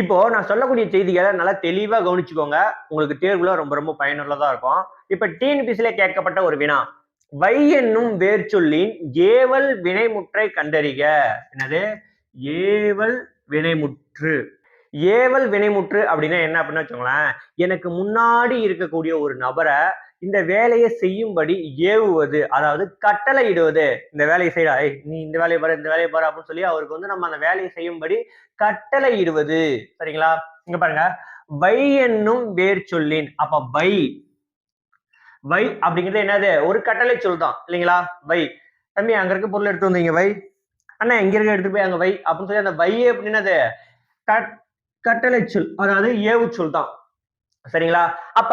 இப்போ நான் சொல்லக்கூடிய செய்திகளை நல்லா தெளிவாக கவனிச்சுக்கோங்க. உங்களுக்கு தேர்வுல ரொம்ப ரொம்ப பயனுள்ளதா இருக்கும். இப்ப டிஎன்பிசில கேட்கப்பட்ட ஒரு வினா. வை என்னும் வேர் சொல்லின் ஏவல் வினைமுற்றை கண்டறிக. என்னது? ஏவல் வினைமுற்று. ஏவல் வினைமுற்று அப்படின்னா என்ன அப்படின்னு வச்சுக்கோங்களேன். எனக்கு முன்னாடி இருக்கக்கூடிய ஒரு நபரை இந்த வேலையை செய்யும்படி ஏவுவது அதாவது கட்டளை இடுவது இந்த வேலையை செய்யடா ஏய் நீ இந்த வேலையை பாரு இந்த வேலையை பாரு அப்படின்னு சொல்லி அவருக்கு வந்து நம்ம அந்த வேலையை செய்யும்படி கட்டளை இடுவது சரிங்களா? இங்க பாருங்க. வை என்னும் வேர் சொல்லின். அப்ப வை வை அப்படிங்கிறது என்னது? ஒரு கட்டளை சொல் தான் இல்லைங்களா? வை தம்பி அங்க இருக்க பொருள் எடுத்து வந்தீங்க வை அண்ணா இங்க இருக்க எடுத்து போய் அங்க வை அப்படின்னு சொல்லி அந்த வை அப்படின்னது கட் கட்டளை சொல் அதாவது ஏவு சொல் தான். சரிங்களா? அப்ப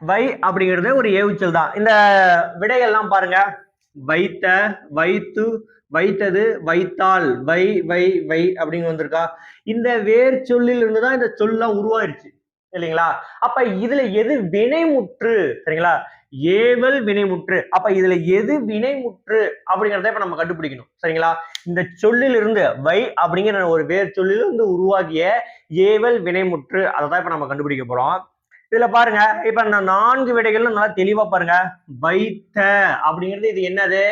வை அப்படிங்கிறது ஒரு ஏவுச்சல் தான். இந்த விடைகள்லாம் பாருங்க. வைத்த வைத்து வைத்தது வைத்தால். வை வை வை அப்படின்னு வந்திருக்கா. இந்த வேர் சொல்லில் இருந்து தான் இந்த சொல்லாம் உருவாயிருச்சு. இல்லைங்களா? அப்ப இதுல எது வினைமுற்று? சரிங்களா? ஏவல் வினைமுற்று. அப்ப இதுல எது வினைமுற்று அப்படிங்கிறத இப்ப நம்ம கண்டுபிடிக்கணும். சரிங்களா? இந்த சொல்லில் இருந்து வை அப்படிங்கிற ஒரு வேர் சொல்லில் இருந்து உருவாகிய ஏவல் வினைமுற்று. அதை தான் இப்ப நம்ம கண்டுபிடிக்க போறோம். இதுல பாருங்க இப்ப இந்த நான்கு விடைகளும் நல்லா தெளிவா பாருங்க. வைத்த அப்படிங்கிறது இது என்னது?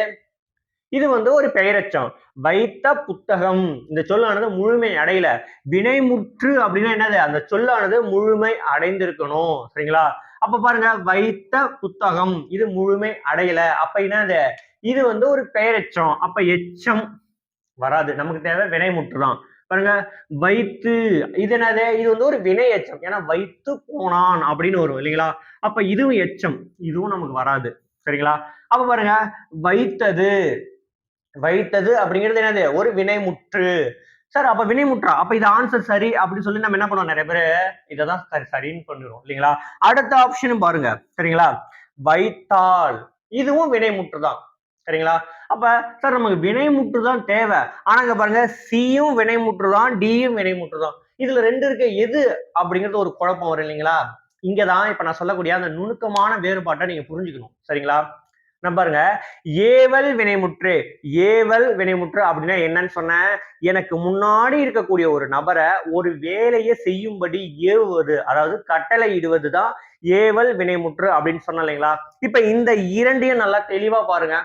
இது வந்து ஒரு பெயரச்சம். வைத்த புத்தகம். இந்த சொல்லானது முழுமை அடையல. வினைமுற்று அப்படின்னா என்னது? அந்த சொல்லானது முழுமை அடைந்திருக்கணும். சரிங்களா? அப்ப பாருங்க வைத்த புத்தகம். இது முழுமை அடையல. அப்ப என்னது? இது வந்து ஒரு பெயரச்சம். அப்ப எச்சம் வராது. நமக்கு தேவை வினைமுற்று தான். பாருங்க வைத்து இது என்னது? இது வந்து ஒரு வினை எச்சம். ஏன்னா வைத்து போனான் அப்படின்னு வரும் இல்லைங்களா? அப்ப இதுவும் எச்சம். இதுவும் நமக்கு வராது. சரிங்களா? அப்ப பாருங்க வைத்தது. வைத்தது அப்படிங்கிறது என்னது? ஒரு வினைமுற்று சார் அப்ப வினைமுற்றா அப்ப இது ஆன்சர் சரி அப்படின்னு சொல்லி நம்ம என்ன பண்ணுவோம்? நிறைய பேர் இதை தான் சரி சரின்னு பண்ணிடுவோம் இல்லைங்களா? அடுத்த ஆப்ஷனும் பாருங்க. சரிங்களா? வைத்தால். இதுவும் வினைமுற்று தான் சரிங்களா? அப்ப சார் நமக்கு வினைமுற்று தான் தேவை. ஆனா இங்க பாருங்க சியும் வினைமுற்று தான் டியும் வினைமுற்று தான். இதுல ரெண்டு இருக்க. எது அப்படிங்கிறது ஒரு குழப்பம் வரும் இல்லைங்களா? இங்கதான் இப்ப நான் சொல்லக்கூடிய அந்த நுணுக்கமான வேறுபாட்டை நீங்க புரிஞ்சுக்கணும். சரிங்களா? நம்ம பாருங்க ஏவல் வினைமுற்று. ஏவல் வினைமுற்று அப்படின்னா என்னன்னு சொன்னேன். எனக்கு முன்னாடி இருக்கக்கூடிய ஒரு நபரை ஒரு வேலையை செய்யும்படி ஏவுவது அதாவது கட்டளை இடுவது தான் ஏவல் வினைமுற்று அப்படின்னு சொன்னேன் இல்லைங்களா? இப்ப இந்த இரண்டையும் நல்லா தெளிவா பாருங்க.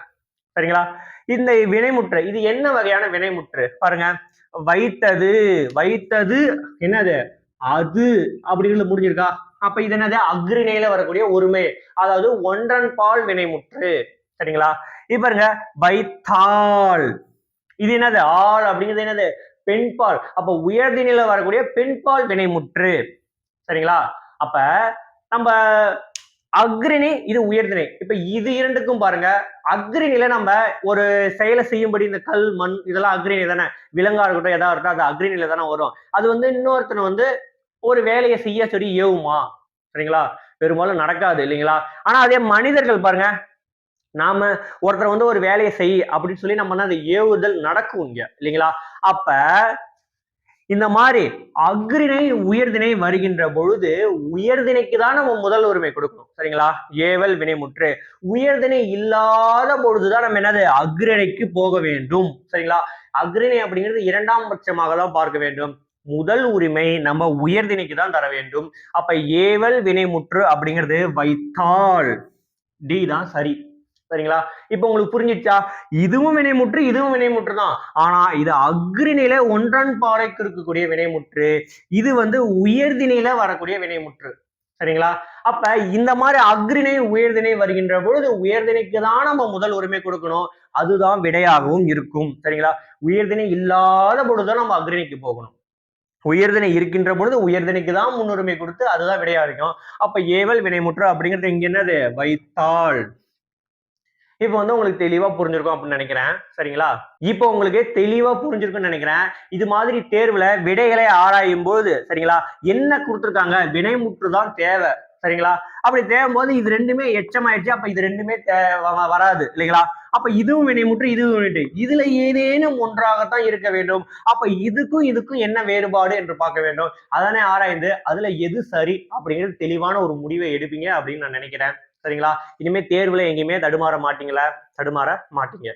சரிங்களா? இந்த வினைமுற்று இது என்ன வகையான வினைமுற்று? பாருங்க. வைத்தது வைத்தது என்னது? அது அப்படிங்கிறது முடிஞ்சிருக்கா? அப்ப இது என்னது? அக்ரிணையில வரக்கூடிய ஒருமை அதாவது ஒன்றன் பால் வினைமுற்று. சரிங்களா? இப்ப பாருங்க வைத்தாள். இது என்னது? ஆள் அப்படிங்கிறது என்னது? பெண்பால். அப்ப உயர்தினில வரக்கூடிய பெண்பால் வினைமுற்று. சரிங்களா? அப்ப நம்ம அக்ரிணி இது உயர்திணை. இப்ப இது இரண்டுக்கும் பாருங்க. அக்ரிணில நம்ம ஒரு செயலை செய்யும்படி இந்த கல் மண் இதெல்லாம் அக்ரிணி தானே. விலங்கா இருக்கட்டும் எதா இருக்கட்டும் அது அக்ரிணில தானே வரும். அது வந்து இன்னொருத்தனை வந்து ஒரு வேலையை செய்ய சொல்லி ஏவுமா. சரிங்களா? பெரும்பாலும் நடக்காது இல்லைங்களா? ஆனா அதே மனிதர்கள் பாருங்க. நாம ஒருத்தர் வந்து ஒரு வேலையை செய் அப்படின்னு சொல்லி நம்ம வந்து அந்த ஏவுதல் நடக்கும் இங்க இல்லைங்களா? அப்ப இந்த மாதிரி அக்ரிணை உயர்திணை வருகின்ற பொழுது உயர்தினைக்கு தான் நம்ம முதல் உரிமை கொடுக்கணும். சரிங்களா? ஏவல் வினைமுற்று. உயர்திணை இல்லாத பொழுதுதான் நம்ம என்னது? அக்ரிணைக்கு போக வேண்டும். சரிங்களா? அக்ரிணை அப்படிங்கிறது இரண்டாம் பட்சமாக தான் பார்க்க வேண்டும். முதல் உரிமை நம்ம உயர்தினைக்கு தான் தர வேண்டும். அப்ப ஏவல் வினைமுற்று அப்படிங்கிறது வைத்தால் டி தான் சரி. சரிங்களா? இப்போ உங்களுக்கு புரிஞ்சிச்சா இதுவும் வினைமுற்று இதுவும் வினைமுற்று தான். ஆனா இது அக்ரிநிலை ஒன்றன் பாறைக்கு இருக்கக்கூடிய வினைமுற்று இது வந்து உயர்திணையில வரக்கூடிய வினைமுற்று. சரிங்களா? அப்ப இந்த மாதிரி அக்ரிணை உயர்திணை வருகின்ற பொழுது உயர்திணைக்கு தான் நம்ம முதல் உரிமை கொடுக்கணும். அதுதான் விடையாகவும் இருக்கும். சரிங்களா? உயர்திணை இல்லாத பொழுதுதான் நம்ம அக்ரிணைக்கு போகணும். உயர்திணை இருக்கின்ற பொழுது உயர்திணைக்கு தான் முன்னுரிமை கொடுத்து அதுதான் விடையா இருக்கும். அப்ப ஏவல் வினைமுற்று அப்படிங்கிறது இங்க என்னது? வைத்தாள். இப்போ வந்து உங்களுக்கு தெளிவா புரிஞ்சிருக்கும் அப்படின்னு நினைக்கிறேன். சரிங்களா? இப்போ உங்களுக்கு தெளிவா புரிஞ்சிருக்கும்னு நினைக்கிறேன். இது மாதிரி தேர்வுல விடைகளை ஆராயும் போது சரிங்களா? என்ன கொடுத்துருக்காங்க? வினைமுற்று தான் தேவை. சரிங்களா? அப்படி தேவும் போது இது ரெண்டுமே எச்சமாயிடுச்சு. அப்ப இது ரெண்டுமே வராது. இல்லைங்களா? அப்ப இதுவும் வினைமுற்று இதுவும் வினைட்டு இதுல ஏதேனும் ஒன்றாகத்தான் இருக்க வேண்டும். அப்ப இதுக்கும் இதுக்கும் என்ன வேறுபாடு என்று பார்க்க வேண்டும். அதனை ஆராய்ந்து அதுல எது சரி அப்படிங்கிறது தெளிவான ஒரு முடிவை எடுப்பீங்க அப்படின்னு நான் நினைக்கிறேன். சரிங்களா? இனிமே தேர்வுல எங்கேயுமே தடுமாற மாட்டீங்களா? தடுமாற மாட்டீங்க.